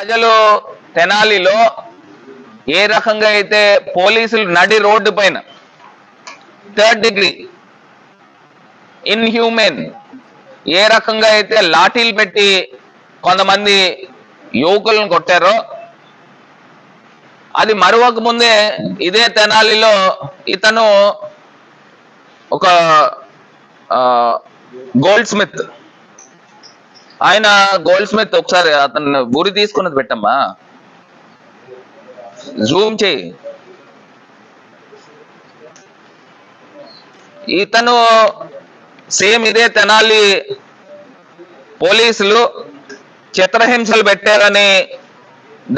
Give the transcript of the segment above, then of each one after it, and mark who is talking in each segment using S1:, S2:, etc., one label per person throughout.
S1: ప్రజలు తెనాలిలో ఏ రకంగా అయితే పోలీసులు నడి రోడ్డు పైన థర్డ్ డిగ్రీ ఇన్హ్యూమెన్ ఏ రకంగా అయితే లాఠీలు పెట్టి కొంతమంది యువకులను కొట్టారో అది మరొక ముందే ఇదే తెనాలిలో ఇతను ఒక గోల్డ్ స్మిత్ ఆయన గోల్డ్ స్మిత్ ఒకసారి అతను గురి తీసుకున్నది పెట్టమ్మా. జూమ్ చేయి. ఇతను సేమ్ ఇదే తెనాలి పోలీసులు చిత్రహింసలు పెట్టారని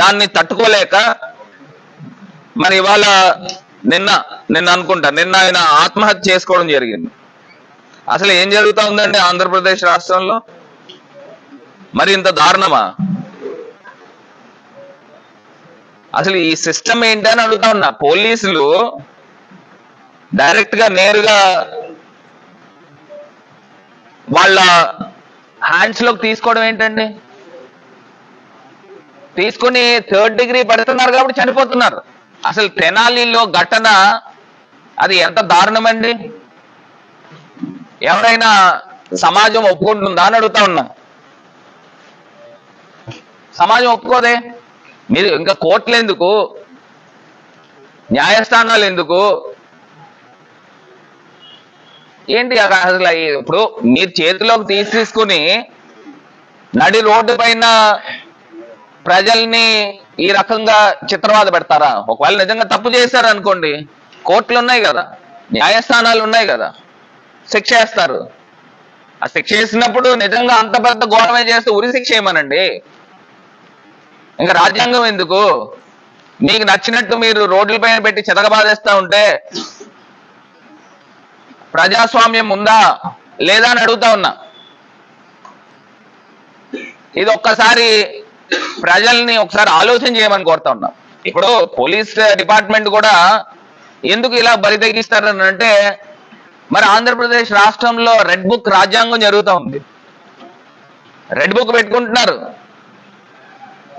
S1: దాన్ని తట్టుకోలేక మరి ఇవాళ నిన్న నిన్న అనుకుంటా నిన్న ఆయన ఆత్మహత్య చేసుకోవడం జరిగింది. అసలు ఏం జరుగుతా ఉందండి ఆంధ్రప్రదేశ్ రాష్ట్రంలో? మరి ఇంత దారుణమా? అసలు ఈ సిస్టమ్ ఏంటని అడుగుతా ఉన్నా. పోలీసులు డైరెక్ట్గా నేరుగా వాళ్ళ హ్యాండ్స్లోకి తీసుకోవడం ఏంటండి? తీసుకుని థర్డ్ డిగ్రీ పెడుతున్నారు కాబట్టి చనిపోతున్నారు. అసలు తెనాలిలో ఘటన అది ఎంత దారుణమండి? ఎవరైనా సమాజం ఒప్పుకుంటుందా అని అడుగుతా ఉన్నా. సమాజం ఒప్పుకోదే. మీరు ఇంకా కోర్టులు ఎందుకు? న్యాయస్థానాలు ఎందుకు? ఏంటి అక్కడ అసలు ఇప్పుడు మీరు చేతిలోకి తీసి తీసుకుని నడి రోడ్డు పైన ప్రజల్ని ఈ రకంగా చిత్రవాద పెడతారా? ఒకవేళ నిజంగా తప్పు చేశారు అనుకోండి కోర్టులు ఉన్నాయి కదా న్యాయస్థానాలు ఉన్నాయి కదా శిక్ష వేస్తారు. ఆ శిక్ష వేసినప్పుడు నిజంగా అంత పెద్ద ఘోరమే చేస్తే ఉరి శిక్ష ఏమనండి? ఇంకా రాజ్యాంగం ఎందుకు? మీకు నచ్చినట్టు మీరు రోడ్ల పైన పెట్టి చెదగబాదేస్తా ఉంటే ప్రజాస్వామ్యం ఉందా లేదా అని అడుగుతా ఉన్నా. ఇది ఒక్కసారి ప్రజల్ని ఒకసారి ఆలోచన చేయమని కోరుతా ఉన్నా. ఇప్పుడు పోలీస్ డిపార్ట్మెంట్ కూడా ఎందుకు ఇలా బలి తెగిస్తారని అంటే మరి ఆంధ్రప్రదేశ్ రాష్ట్రంలో రెడ్ బుక్ రాజ్యాంగం జరుగుతూ ఉంది. రెడ్ బుక్ పెట్టుకుంటున్నారు.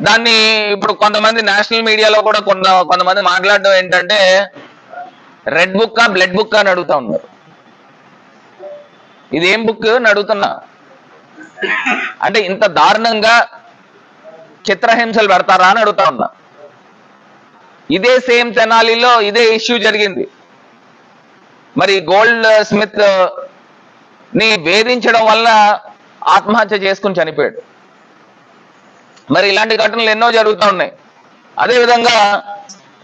S1: దాన్ని ఇప్పుడు కొంతమంది నేషనల్ మీడియాలో కూడా కొంత కొంతమంది మాట్లాడడం ఏంటంటే రెడ్ బుక్ బ్లడ్ బుక్ అని అడుగుతా ఉన్నారు. ఇదేం బుక్ అని అడుగుతున్నా? అంటే ఇంత దారుణంగా చిత్రహింసలు పెడతారా అని అడుగుతా ఉన్నా. ఇదే సేమ్ తెనాలిలో ఇదే ఇష్యూ జరిగింది. మరి గోల్డ్ స్మిత్ని వేధించడం వల్ల ఆత్మహత్య చేసుకుని చనిపోయాడు. మరి ఇలాంటి ఘటనలు ఎన్నో జరుగుతూ ఉన్నాయి. అదే విధంగా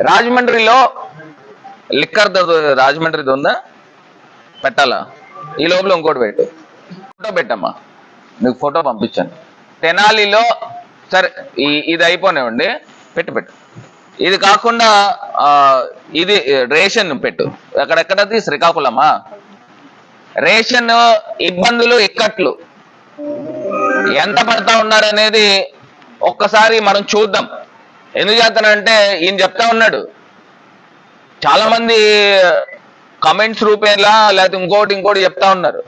S1: రాజమండ్రిలో లిక్కర్ రాజమండ్రిది ఉందా? పెట్టాలా? ఈ లోపల ఇంకోటి పెట్టు. ఫోటో పెట్టమ్మా. మీకు ఫోటో పంపించాను. తెనాలిలో సరే ఈ ఇది అయిపోనివ్వండి. పెట్టు పెట్టు. ఇది కాకుండా ఇది రేషన్ పెట్టు. ఎక్కడెక్కడది? శ్రీకాకుళమా? రేషన్ ఇబ్బందులు ఇక్కట్లు. ఎంత పడతా ఉన్నారనేది ఒక్కసారి మనం చూద్దాం. ఎందుకు చేస్తానంటే ఈయన చెప్తా ఉన్నాడు. చాలా మంది కమెంట్స్ రూపేలా లేకపోతే ఇంకోటి ఇంకోటి చెప్తా ఉన్నారు.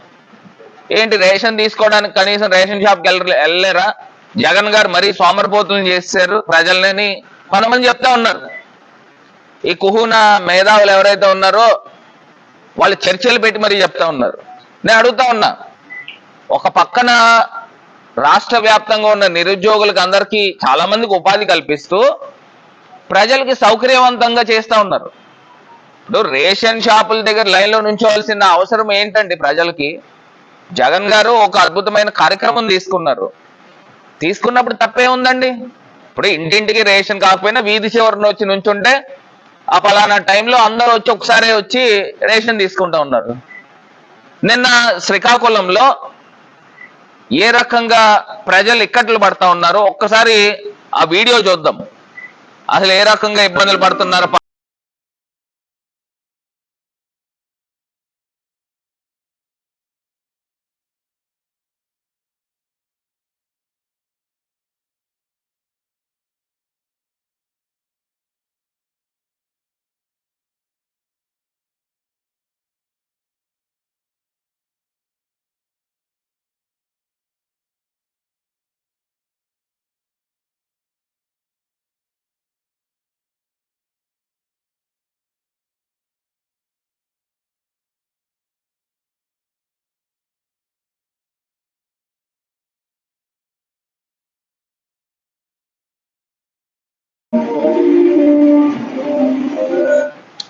S1: ఏంటి రేషన్ తీసుకోవడానికి కనీసం రేషన్ షాప్కి వెళ్ళ వెళ్ళలేరా? జగన్ గారు మరీ సోమరిపోతులు చేశారు ప్రజలని. కొంతమంది చెప్తా ఉన్నారు. ఈ కుహున మేధావులు ఎవరైతే ఉన్నారో వాళ్ళు చర్చలు పెట్టి మరీ చెప్తా ఉన్నారు. నేను అడుగుతా ఉన్నా ఒక పక్కన రాష్ట్ర వ్యాప్తంగా ఉన్న నిరుద్యోగులకు అందరికీ చాలా మందికి ఉపాధి కల్పిస్తూ ప్రజలకి సౌకర్యవంతంగా చేస్తూ ఉన్నారు. ఇప్పుడు రేషన్ షాపుల దగ్గర లైన్లో నుంచోవలసిన అవసరం ఏంటండి ప్రజలకి? జగన్ గారు ఒక అద్భుతమైన కార్యక్రమం తీసుకున్నారు. తీసుకున్నప్పుడు తప్పే ఉందండి. ఇప్పుడు ఇంటింటికి రేషన్ కాకపోయినా వీధి చివరిని వచ్చి నుంచుంటే ఆ పలానా టైంలో అందరూ వచ్చి ఒకసారి వచ్చి రేషన్ తీసుకుంటా ఉన్నారు. నిన్న శ్రీకాకుళంలో ఏ రకంగా ప్రజలు ఇక్కట్లు పడతా ఉన్నారో ఒక్కసారి ఆ వీడియో చూద్దాం. అసలు ఏ రకంగా ఇబ్బందులు పడుతున్నారో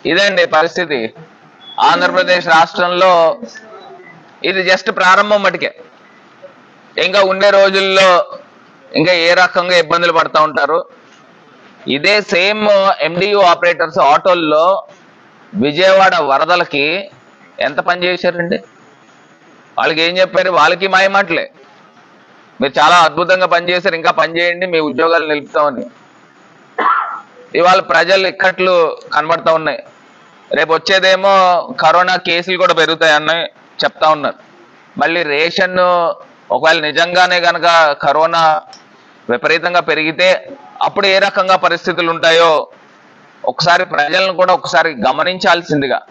S1: ఇదండి పరిస్థితి. ఆంధ్రప్రదేశ్ రాష్ట్రంలో ఇది జస్ట్ ప్రారంభం మటుకే. ఇంకా ఉండే రోజుల్లో ఇంకా ఏ రకంగా ఇబ్బందులు పడుతూ ఉంటారు? ఇదే సేమ్ ఎండియు ఆపరేటర్స్ ఆటోల్లో విజయవాడ వరదలకి ఎంత పని చేశారండి? వాళ్ళకి ఏం చెప్పారు? వాళ్ళకి మాయమాటలే మీరు చాలా అద్భుతంగా పనిచేశారు ఇంకా పని చేయండి మీ ఉద్యోగాలు నిలుపుతామని. ఇవాళ ప్రజలు ఇక్కట్లు కనబడతా ఉన్నాయి. రేపు వచ్చేదేమో కరోనా కేసులు కూడా పెరుగుతాయని చెప్తా ఉన్నారు. మళ్ళీ రేషన్ ఒకవేళ నిజంగానే కనుక కరోనా విపరీతంగా పెరిగితే అప్పుడు ఏ రకంగా పరిస్థితులు ఉంటాయో ఒకసారి ప్రజలను కూడా ఒకసారి గమనించాల్సిందిగా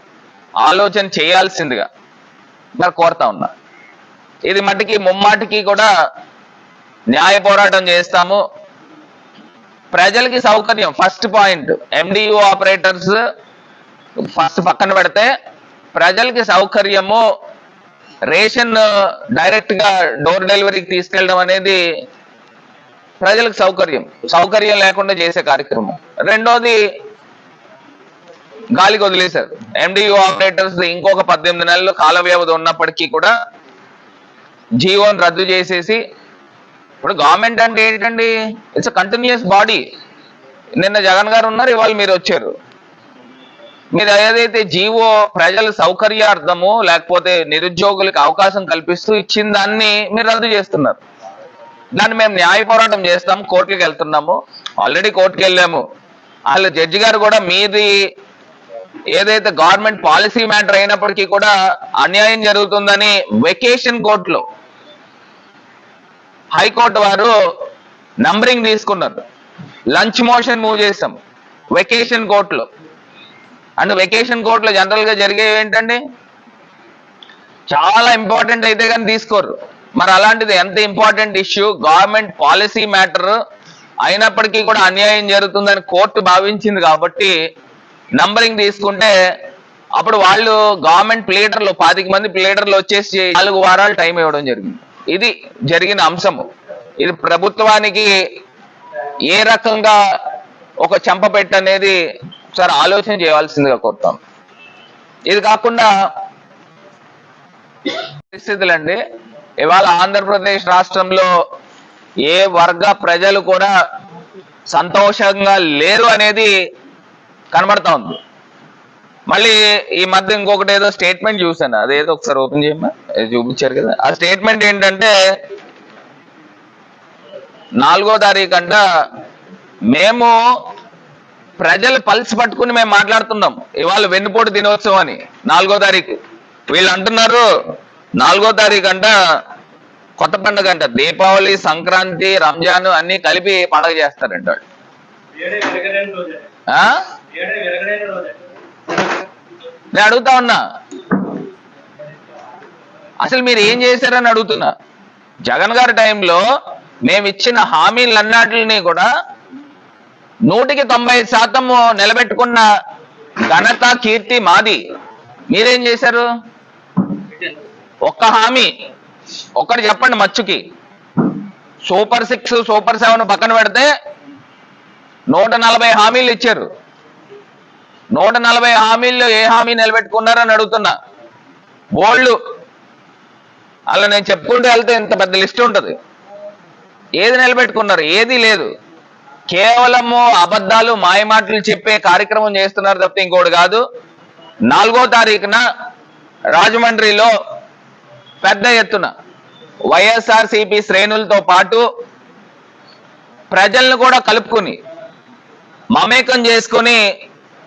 S1: ఆలోచన చేయాల్సిందిగా మరి కోరుతా ఉన్నా. ఇది మట్టికి ముమ్మాటికి కూడా న్యాయ పోరాటం చేస్తాము. ప్రజలకి సౌకర్యం first point. MDU operators first పక్కన పెడితే ప్రజలకి సౌకర్యము రేషన్ డైరెక్ట్గా డోర్ డెలివరీకి తీసుకెళ్ళడం అనేది ప్రజలకు సౌకర్యం. సౌకర్యం లేకుండా చేసే కార్యక్రమం. రెండోది గాలికి వదిలేశారు. ఎండియూ ఆపరేటర్స్ ఇంకొక పద్దెనిమిది నెలలు కాల వ్యవధి ఉన్నప్పటికీ కూడా జీవోని రద్దు చేసేసి ఇప్పుడు గవర్నమెంట్ అంటే ఏంటండి? ఇట్స్ కంటిన్యూస్ బాడీ నిన్న జగన్ గారు ఉన్నారు ఇవాళ మీరు వచ్చారు. మీరు ఏదైతే జీవో ప్రజల సౌకర్యార్థము లేకపోతే నిరుద్యోగులకు అవకాశం కల్పిస్తూ ఇచ్చిన దాన్ని మీరు రద్దు చేస్తున్నారు. దాన్ని మేము న్యాయ పోరాటం చేస్తాం కోర్టుకి వెళ్తున్నాము. ఆల్రెడీ కోర్టుకి వెళ్ళాము. వాళ్ళ జడ్జి గారు కూడా మీది ఏదైతే గవర్నమెంట్ పాలసీ మ్యాటర్ అయినప్పటికీ కూడా అన్యాయం జరుగుతుందని వెకేషన్ కోర్టులో హైకోర్టు వారు నంబరింగ్ తీసుకున్నారు. లంచ్ మోషన్ మూవ్ చేసాం వెకేషన్ కోర్టులో. అండ్ వెకేషన్ కోర్టులో జనరల్గా జరిగేవి ఏంటండి? చాలా ఇంపార్టెంట్ అయితే కానీ తీసుకోరు. మరి అలాంటిది ఎంత important issue government policy matter అయినప్పటికీ కూడా అన్యాయం జరుగుతుందని కోర్టు భావించింది కాబట్టి నంబరింగ్ తీసుకుంటే అప్పుడు వాళ్ళు గవర్నమెంట్ ప్లేడర్లు పాతిక మంది ప్లేటర్లు వచ్చేసి నాలుగు వారాలు టైం ఇవ్వడం జరిగింది. ఇది జరిగిన అంశము. ఇది ప్రభుత్వానికి ఏ రకంగా ఒక చెంపపెట్టు అనేది ఒకసారి ఆలోచన చేయవలసిందిగా కోరుతాం. ఇది కాకుండా పరిస్థితులండి ఇవాళ ఆంధ్రప్రదేశ్ రాష్ట్రంలో ఏ వర్గ ప్రజలు కూడా సంతోషంగా లేరు అనేది కనబడతా ఉంది. మళ్ళీ ఈ మధ్య ఇంకొకటి ఏదో స్టేట్మెంట్ చూసాను అదేదో ఒకసారి ఓపెన్ చేయమ్మా. అది చూపించారు కదా. ఆ స్టేట్మెంట్ ఏంటంటే నాలుగో తారీఖు అంట మేము ప్రజలు పల్స్ పట్టుకుని మేము మాట్లాడుతున్నాం. ఇవాళ వెన్నుపోటు దినోత్సవం అని నాలుగో తారీఖు. వీళ్ళు అంటున్నారు నాలుగో తారీఖు అంట కొత్త పండుగ అంట. దీపావళి సంక్రాంతి రంజాన్ అన్ని కలిపి పండుగ చేస్తారంట వాళ్ళు. ఆ? నేను అడుగుతా ఉన్నా. అసలు మీరు ఏం చేశారని అడుగుతున్నా. జగన్ గారి టైంలో మేము ఇచ్చిన హామీలన్నిటిని కూడా నూటికి తొంభై శాతం నిలబెట్టుకున్న ఘనత కీర్తి మాది. మీరేం చేశారు? ఒక్క హామీ. ఒక్కటి చెప్పండి మచ్చుకి. సూపర్ సిక్స్ సూపర్ సెవెన్ పక్కన పెడితే నూట నలభై హామీలు ఇచ్చారు. నూట నలభై హామీల్లో ఏ హామీ నిలబెట్టుకున్నారని అడుగుతున్నా. బోల్డ్. అలా నేను చెప్పుకుంటూ వెళ్తే ఇంత పెద్ద లిస్ట్ ఉంటుంది. ఏది నిలబెట్టుకున్నారు? ఏది లేదు. కేవలము అబద్ధాలు మాయమాటలు చెప్పే కార్యక్రమం చేస్తున్నారు తప్పితే ఇంకోటి కాదు. నాలుగో తారీఖున రాజమండ్రిలో పెద్ద ఎత్తున వైఎస్ఆర్ సిపి శ్రేణులతో పాటు ప్రజలను కూడా కలుపుకుని మమేకం చేసుకుని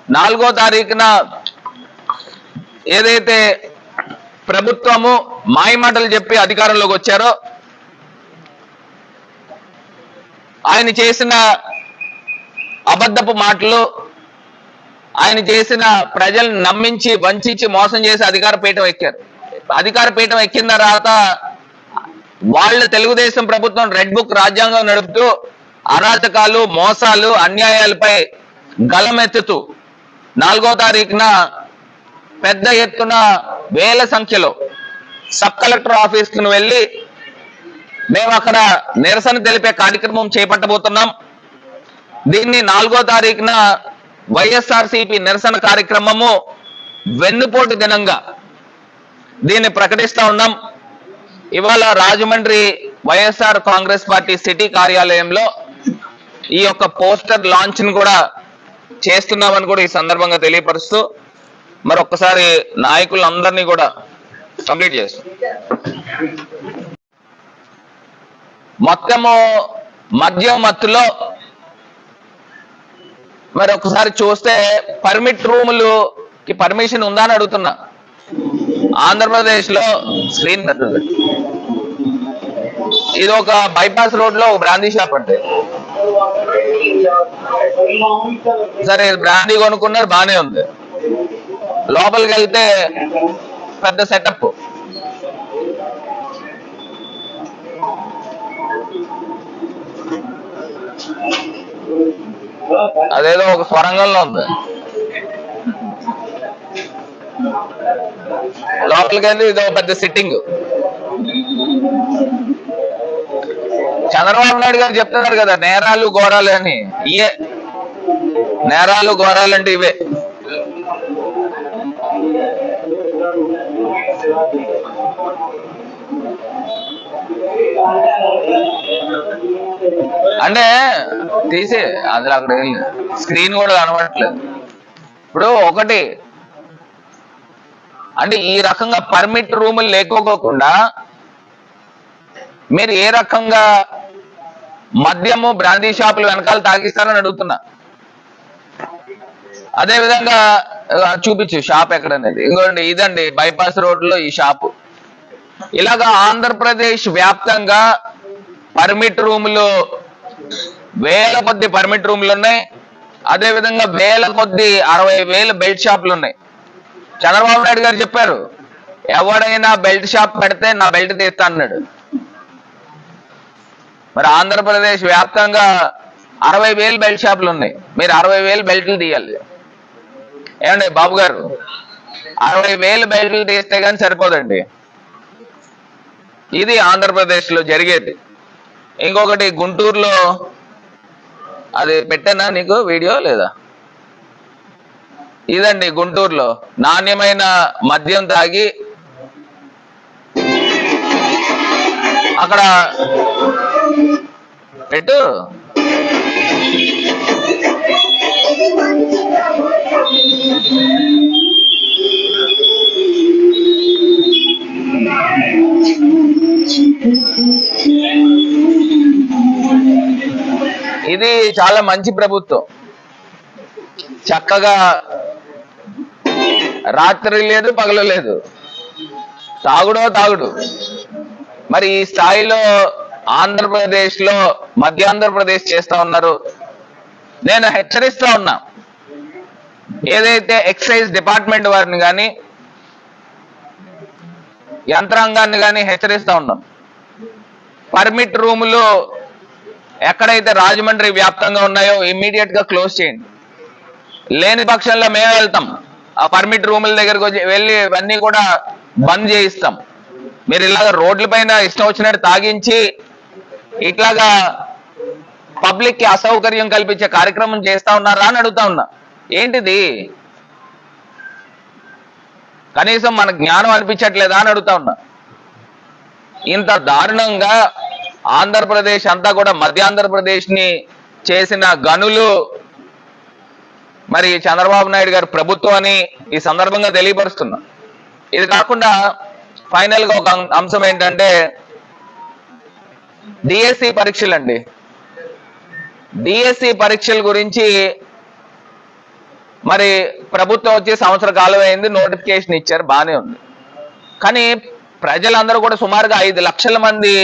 S1: నాలుగో తారీఖున ఏదైతే ప్రభుత్వము మాయమాటలు చెప్పి అధికారంలోకి వచ్చారో ఆయన చేసిన అబద్ధపు మాటలు ఆయన చేసిన ప్రజల్ని నమ్మించి వంచి మోసం చేసి అధికార పీఠం ఎక్కారు. అధికార పీఠం ఎక్కిన తర్వాత వాళ్ళు తెలుగుదేశం ప్రభుత్వం రెడ్ బుక్ రాజ్యాంగం నడుపుతూ అరాచకాలు మోసాలు అన్యాయాలపై గలమెత్తుతూ నాలుగో తారీఖున పెద్ద ఎత్తున వేల సంఖ్యలో సబ్ కలెక్టర్ ఆఫీస్కు వెళ్ళి మేము అక్కడ నిరసన తెలిపే కార్యక్రమం చేపట్టబోతున్నాం. దీన్ని నాలుగో తారీఖున వైఎస్ఆర్సిపి నిరసన కార్యక్రమము వెన్నుపోటు దినంగా దీన్ని ప్రకటిస్తా ఉన్నాం. ఇవాళ రాజమండ్రి వైఎస్ఆర్ కాంగ్రెస్ పార్టీ సిటీ కార్యాలయంలో ఈ యొక్క పోస్టర్ లాంచ్ కూడా చేస్తున్నామని కూడా ఈ సందర్భంగా తెలియపరుస్తూ మరి ఒక్కసారి నాయకులందరినీ కూడా కంప్లీట్ చేస్తాం. మొత్తము మద్యం మత్తులో మరి ఒకసారి చూస్తే పర్మిట్ రూములు కి పర్మిషన్ ఉందా అని అడుగుతున్నా. ఆంధ్రప్రదేశ్లో స్క్రీన్ ఇది ఒక బైపాస్ రోడ్లో ఒక బ్రాందీ షాప్ అంటే సరే బ్రాందీ కొనుక్కున్నారు బానే ఉంది. లోపలికి వెళ్తే పెద్ద సెటప్ అదేదో ఒక స్వరంగంలో ఉంది. లోపలికి వెళ్ళి ఇదో పెద్ద సిట్టింగ్ చంద్రబాబు నాయుడు గారు చెప్తున్నారు కదా నేరాలు ఘోరాలు అని. ఇయే. నేరాలు ఘోరాలు అంటే ఇవే. అంటే తీసే అందులో అక్కడ స్క్రీన్ కూడా కనబడట్లేదు. ఇప్పుడు ఒకటి. అంటే ఈ రకంగా పర్మిట్ రూములు లేకపోకుండా మీరు ఏ రకంగా మద్యము బ్రాందీ షాపులు వెనకాల తాగిస్తారని అడుగుతున్నా. అదే విధంగా చూపించు షాప్ ఎక్కడ అనేది ఇంకోండి ఇదండి బైపాస్ రోడ్లో ఈ షాపు. ఇలాగా ఆంధ్రప్రదేశ్ వ్యాప్తంగా పర్మిట్ రూములు వేల కొద్ది పర్మిట్ రూములు ఉన్నాయి. అదే విధంగా వేల కొద్ది అరవై వేల బెల్ట్ షాపులు ఉన్నాయి. చంద్రబాబు నాయుడు గారు చెప్పారు ఎవడైనా బెల్ట్ షాప్ పెడితే నా బెల్ట్ తీస్తా అన్నాడు. మరి ఆంధ్రప్రదేశ్ వ్యాప్తంగా అరవై వేలు బెల్ట్ షాపులు ఉన్నాయి. మీరు అరవై వేలు బెల్ట్లు తీయాలి. ఏమండి బాబు గారు అరవై వేలు బెల్ట్లు తీస్తే కానీ సరిపోదండి. ఇది ఆంధ్రప్రదేశ్లో జరిగేది. ఇంకొకటి గుంటూరులో అది పెట్టానా నీకు వీడియో లేదా? ఇదండి గుంటూరులో. నాణ్యమైన మద్యం తాగి అక్కడ పెట్టు. ఇది చాలా మంచి ప్రభుత్వం. చక్కగా రాత్రి లేదు పగలు లేదు. తాగుడో తాగుడు. మరి ఈ స్థాయిలో ఆంధ్రప్రదేశ్లో మధ్య ఆంధ్రప్రదేశ్ చేస్తా ఉన్నారు. నేను హెచ్చరిస్తా ఉన్నా. ఏదైతే ఎక్సైజ్ డిపార్ట్మెంట్ వారిని కానీ యంత్రాంగాన్ని కానీ హెచ్చరిస్తా ఉన్నాం. పర్మిట్ రూములు ఎక్కడైతే రాజమండ్రి వ్యాప్తంగా ఉన్నాయో ఇమ్మీడియట్గా క్లోజ్ చేయండి. లేని పక్షంలో మేము వెళ్తాం. ఆ పర్మిట్ రూముల దగ్గరకు వచ్చి వెళ్ళి ఇవన్నీ కూడా బంద్ చేయిస్తాం. మీరు ఇలాగ రోడ్ల పైన ఇష్టం వచ్చినట్టు తాగించి ఇట్లాగా పబ్లిక్కి అసౌకర్యం కల్పించే కార్యక్రమం చేస్తా ఉన్నారా అని అడుగుతా ఉన్నా. ఏంటిది? కనీసం మన జ్ఞానం అనిపించట్లేదా అని అడుగుతా ఉన్నా. ఇంత దారుణంగా ఆంధ్రప్రదేశ్ అంతా కూడా మధ్య ఆంధ్రప్రదేశ్ని చేసిన గనులు మరి చంద్రబాబు నాయుడు గారి ప్రభుత్వం అని ఈ సందర్భంగా తెలియపరుస్తున్నా. ఇది కాకుండా ఫైనల్గా ఒక అంశం ఏంటంటే డిఎస్సి పరీక్షలు అండి డిఎస్సి పరీక్షల గురించి మరి ప్రభుత్వం వచ్చి సంవత్సర కాలం అయింది నోటిఫికేషన్ ఇచ్చారు బాగానే ఉంది. కానీ ప్రజలందరూ కూడా సుమారుగా ఐదు లక్షల మంది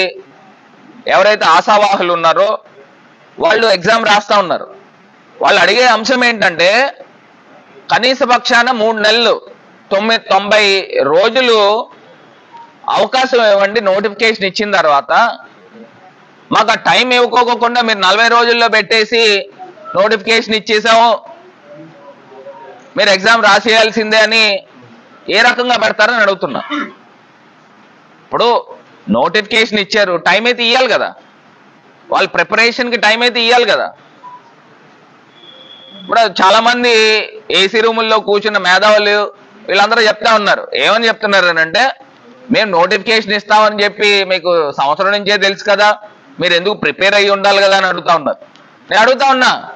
S1: ఎవరైతే ఆశావాహులు ఉన్నారో వాళ్ళు ఎగ్జామ్ రాస్తా ఉన్నారు. వాళ్ళు అడిగే అంశం ఏంటంటే కనీస పక్షాన మూడు నెలలు తొమ్మిది తొంభై రోజులు అవకాశం ఇవ్వండి నోటిఫికేషన్ ఇచ్చిన తర్వాత మాకు ఆ టైం ఇవ్వకోకుండా మీరు నలభై రోజుల్లో పెట్టేసి నోటిఫికేషన్ ఇచ్చేసాము. మీరు ఎగ్జామ్ రాసేయాల్సిందే అని ఏ రకంగా పెడతారని అడుగుతున్నా. ఇప్పుడు నోటిఫికేషన్ ఇచ్చారు. టైం అయితే ఇవ్వాలి కదా. వాళ్ళ ప్రిపరేషన్కి టైం అయితే ఇవ్వాలి కదా. ఇప్పుడు చాలా మంది ఏసీ రూముల్లో కూర్చున్న మేధావులు వీళ్ళందరూ చెప్తా ఉన్నారు. ఏమని చెప్తున్నారు అని అంటే మేము నోటిఫికేషన్ ఇస్తామని చెప్పి మీకు సంవత్సరం నుంచే తెలుసు కదా. మీరు ఎందుకు ప్రిపేర్ అయ్యి ఉండాలి కదా అని అడుగుతా ఉన్నారు. నేను అడుగుతా ఉన్నా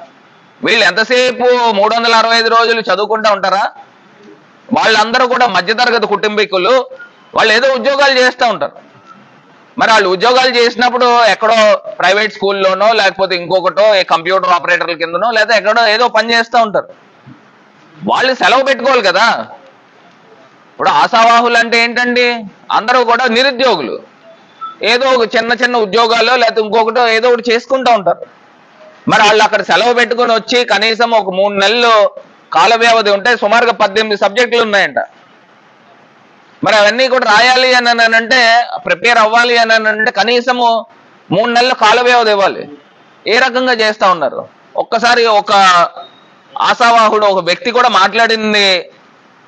S1: వీళ్ళు ఎంతసేపు మూడు వందల అరవై ఐదు రోజులు చదువుకుంటా ఉంటారా? వాళ్ళందరూ కూడా మధ్యతరగతి కుటుంబీకులు వాళ్ళు ఏదో ఉద్యోగాలు చేస్తూ ఉంటారు. మరి వాళ్ళు ఉద్యోగాలు చేసినప్పుడు ఎక్కడో ప్రైవేట్ స్కూల్లోనో లేకపోతే ఇంకొకటో ఏ కంప్యూటర్ ఆపరేటర్ల కిందనో లేదా ఎక్కడో ఏదో పని చేస్తూ ఉంటారు. వాళ్ళు సెలవు పెట్టుకోవాలి కదా. ఇప్పుడు ఆశావాహులు అంటే ఏంటండి? అందరూ కూడా నిరుద్యోగులు. ఏదో ఒక చిన్న చిన్న ఉద్యోగాల్లో లేకపోతే ఇంకొకటో ఏదో ఒకటి చేసుకుంటూ ఉంటారు. మరి వాళ్ళు అక్కడ సెలవు పెట్టుకొని వచ్చి కనీసం ఒక మూడు నెలలు కాల వ్యవధి ఉంటే సుమారుగా పద్దెనిమిది సబ్జెక్టులు ఉన్నాయంట. మరి అవన్నీ కూడా రాయాలి అని అంటే ప్రిపేర్ అవ్వాలి అని అని అంటే కనీసము మూడు నెలలు కాల వ్యవధి ఇవ్వాలి. ఏ రకంగా చేస్తా ఉన్నారు? ఒక్కసారి ఒక ఆశావాహుడు ఒక వ్యక్తి కూడా మాట్లాడింది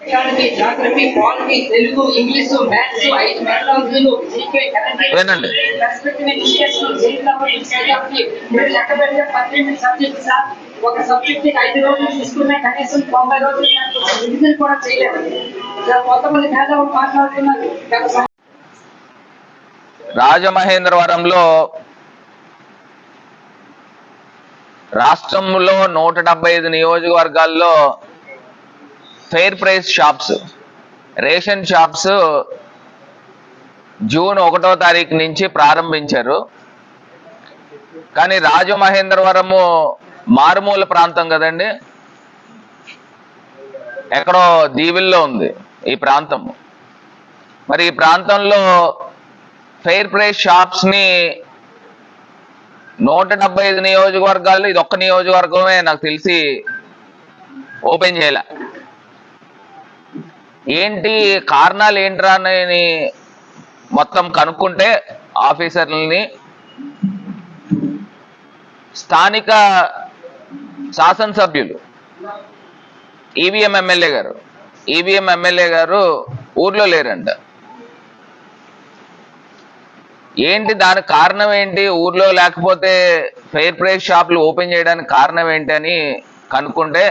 S2: economy geography polity Telugu English maths ఐదు మెథడాలజీలు జీకే కరెంట్
S1: వినండి.
S2: పర్స్పెక్టివ్ ఎడ్యుకేషన్ జీవితంలో సబ్జెక్ట్ మీరు లెక్క పెడితే పద్దెనిమిది సబ్జెక్ట్ సార్. ఒక సబ్జెక్ట్ ఐదు రోజులు తీసుకున్నా కనీసం తొంభై రోజులు రివిజన్ కూడా చేయలేదు ఇలా కొంతమంది మేధావులు మాట్లాడుతున్నారు. గత సం-
S1: రాజమహేంద్రవరంలో రాష్ట్రంలో నూట డెబ్బై ఐదు నియోజకవర్గాల్లో fair price shops ration shops June ఒకటో తారీఖు నుంచి ప్రారంభించారు. కానీ రాజమహేంద్రవరము మారుమూల ప్రాంతం కదండి? ఎక్కడో దీవిల్లో ఉంది ఈ ప్రాంతం. మరి ఈ ప్రాంతంలో ఫెయిర్ ప్రైస్ షాప్స్ని నూట డెబ్బై ఐదు నియోజకవర్గాలు ఇది ఒక్క నియోజకవర్గమే నాకు తెలిసి ఓపెన్ చేయలే. ఏంటి కారణాలు ఏంట్రా అని మొత్తం కనుక్కుంటే ఆఫీసర్లని స్థానిక శాసనసభ్యులు ఈవీఎం ఎమ్మెల్యే గారు ఈవీఎం ఎమ్మెల్యే గారు ఊర్లో లేరంట. ఏంటి దానికి కారణం ఏంటి? ఊర్లో లేకపోతే ఫెయిర్ ప్రైస్ షాపులు ఓపెన్ చేయడానికి కారణం ఏంటి అని కనుక్కుంటే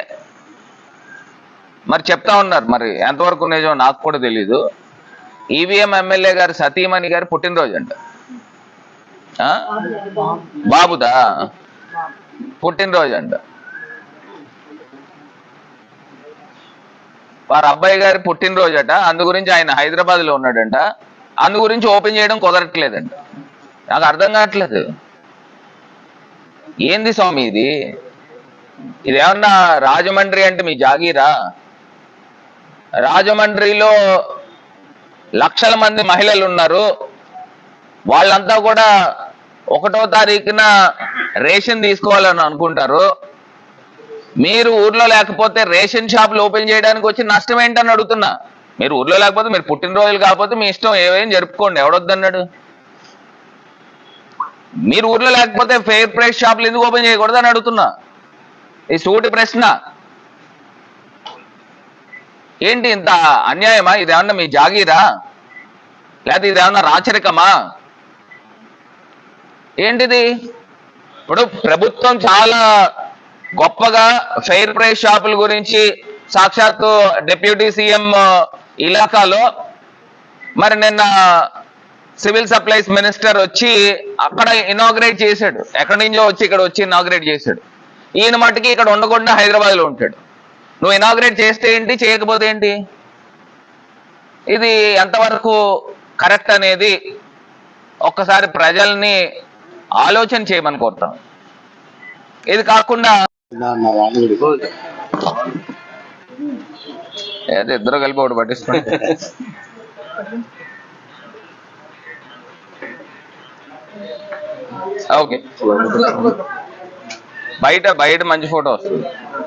S1: మరి చెప్తా ఉన్నారు. మరి ఎంతవరకు నిజం నాకు కూడా తెలీదు. ఈవీఎం ఎమ్మెల్యే గారు సతీమణి గారు పుట్టినరోజు అంట. బాబుదా? పుట్టినరోజు అంట. వారి అబ్బాయి గారి పుట్టినరోజు అట. అందు గురించి ఆయన హైదరాబాద్లో ఉన్నాడంట. అందు గురించి ఓపెన్ చేయడం కుదరట్లేదంట. నాకు అర్థం కావట్లేదు. ఏంది స్వామి ఇది? ఇదేమన్నా రాజమండ్రి అంటే మీ జాగీరా? రాజమండ్రిలో లక్షల మంది మహిళలు ఉన్నారు. వాళ్ళంతా కూడా ఒకటో తారీఖున రేషన్ తీసుకోవాలని అనుకుంటారు. మీరు ఊర్లో లేకపోతే రేషన్ షాపులు ఓపెన్ చేయడానికి వచ్చి నష్టం ఏంటని అడుగుతున్నా. మీరు ఊర్లో లేకపోతే మీరు పుట్టినరోజులు కాకపోతే మీ ఇష్టం ఏవేం జరుపుకోండి. ఎవడొద్దన్నాడు? మీరు ఊర్లో లేకపోతే ఫెయిర్ ప్రైస్ షాపులు ఎందుకు ఓపెన్ చేయకూడదు అని అడుగుతున్నా. ఈ సూటి ప్రశ్న. ఏంటి ఇంత అన్యాయమా? ఇదేమన్నా మీ జాగీరా? లేదా ఇదేమన్నా రాచరికమా? ఏంటిది? ఇప్పుడు ప్రభుత్వం చాలా గొప్పగా ఫెయిర్ ప్రైస్ షాపుల గురించి సాక్షాత్తు డిప్యూటీ సీఎం ఇలాకాలో మరి నిన్న సివిల్ సప్లైస్ మినిస్టర్ వచ్చి అక్కడ ఇనాగ్రేట్ చేశాడు. ఎక్కడి నుంచో వచ్చి ఇక్కడ వచ్చి ఇనాగ్రేట్ చేశాడు. ఈయన మట్టుకి ఇక్కడ ఉండకుండా హైదరాబాద్లో ఉంటాడు. నువ్వు ఇనాగ్రేట్ చేస్తే ఏంటి చేయకపోతే ఏంటి? ఇది ఎంతవరకు కరెక్ట్ అనేది ఒక్కసారి ప్రజల్ని ఆలోచన చేయమని కోరుతాం. ఇది కాకుండా ఇద్దరు కలిపి ఒకటి పట్టిస్తుంది ఓకే. బయట బయట మంచి ఫోటో వస్తుంది.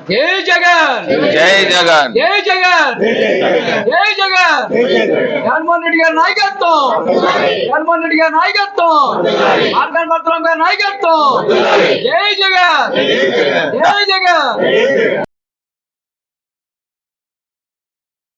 S3: జై జగన్
S1: జై జగన్
S3: జై జగన్ జై జగన్ జగన్మోహన్ రెడ్డి గారి నాయకత్వం జగన్మోహన్ రెడ్డి గారి నాయకత్వం మార్గన్ భద్రం గారి నాయకత్వం జై జగన్ జై జగన్